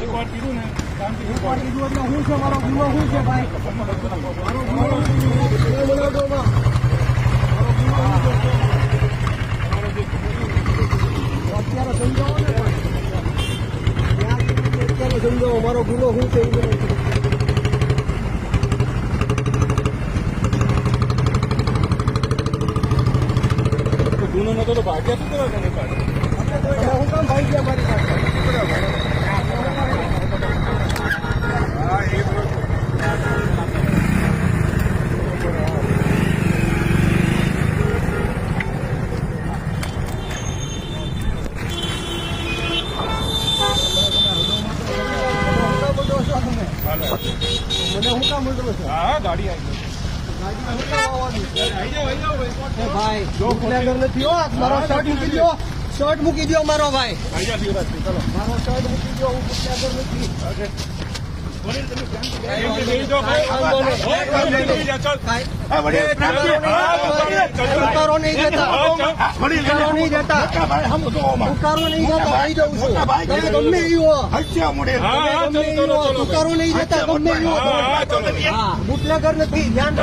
એક કીધું ને શાંતિથી કીધું એટલે હું છે મારો ગુનો શું છે ભાઈ મારો ગુનો? અત્યારે સમજાવો અત્યારે સમજાવો મારો ગુનો શું છે ગુનો નતો તો ભાગ્યા શું કરવા હું ભાઈ ગયા મારી પાસે હા એ બરોબર હું કામ બોલો છો તમે? હાલો. મને હું કામ છો. હા ગાડી આવી ભાઈ. નથી હો મારો શર્ટ મૂકી દો શર્ટ મૂકી દો મારો ભાઈ. આવી જાઓ મારો શર્ટ મૂકી દો હું બુટલેગર નથી નહીં. નહીં નહીં છું તમે ગમે એ હો ગમે એ હો. નહીં ગમે એ હો બુટલેગર નથી ધ્યાન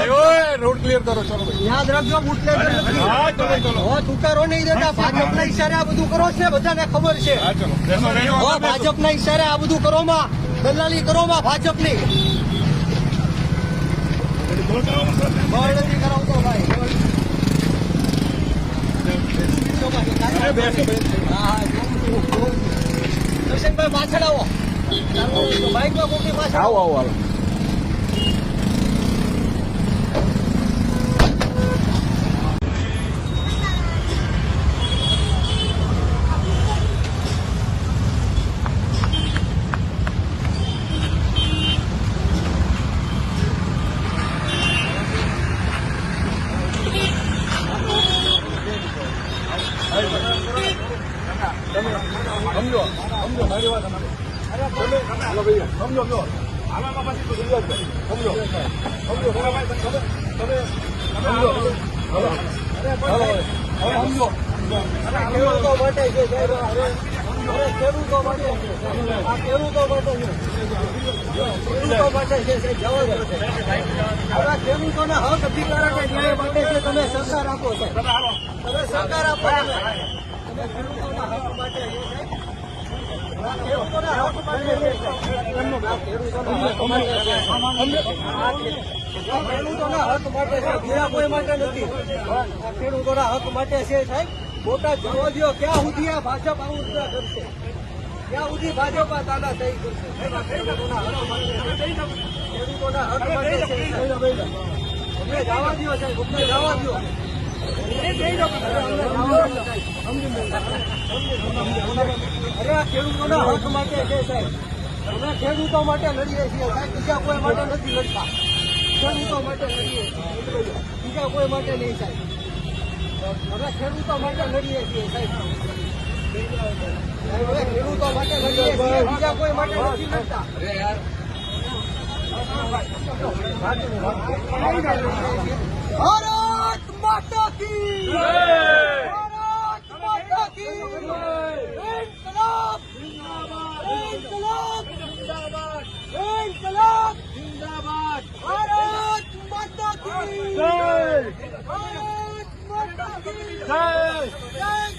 રોડ ક્લિયર કરો ચલો યાદ રાખજો બુટલેગર નથી હા નહીં દેતા ભાજપના ઈશારે આ બધું કરો છે બધાને ખબર છે ભાજપના ઈશારે આ બધું કરો માં દલાલી કરો માં ભાજપની. પાછળ આવો. બાઈકમાં કોઈ પાછળ આવો આવો. સમજો સમજો મારી વાત સમજો. ભાઈ સમજો સમજો. આમાં પછી સમજો સમજો સમજો તમે તમે સમજો હાલો હાલો. સમજો સમજો. માટે ખેડૂતો માટે ખેડૂતો માટે ખેડૂતો માટે છે દો ખેડૂતોના હક અધિકાર અને માટે છે, તમે સરકાર આપો તમે સરકાર આપો માટે છે ખેડૂતોના હક માટે છે છે. છે. બીજા કોઈ માટે નથી. ખેડૂતોના હક માટે છે, સાહેબ. મોટા જવા દો ક્યાં સુધી આ ભાજપ આવું કરશે? ક્યાં સુધી ભાજપ આ તાનાશાહી કરશે? ખેડૂતોના હક માટે. અમને જવા દો સાહેબ અમને જવા દો. અરે આ ખેડૂતોના હક માટે છે સાહેબ. અમે ખેડૂતો માટે લડીએ છીએ સાહેબ. બીજા કોઈ માટે નથી લડતા. ખેડૂતો માટે લડીએ બીજા કોઈ માટે નહીં સાહેબ. અમે ખેડૂતો માટે લડીએ છીએ સાહેબ. ખેડૂતો માટે લડીએ છીએ બીજા કોઈ માટે નથી લડતા. ભારત માતા કી ભારત માતા કી ઇન્કલાબ ઇન્કલાબ ઇન્કલાબ ભારત માતા કી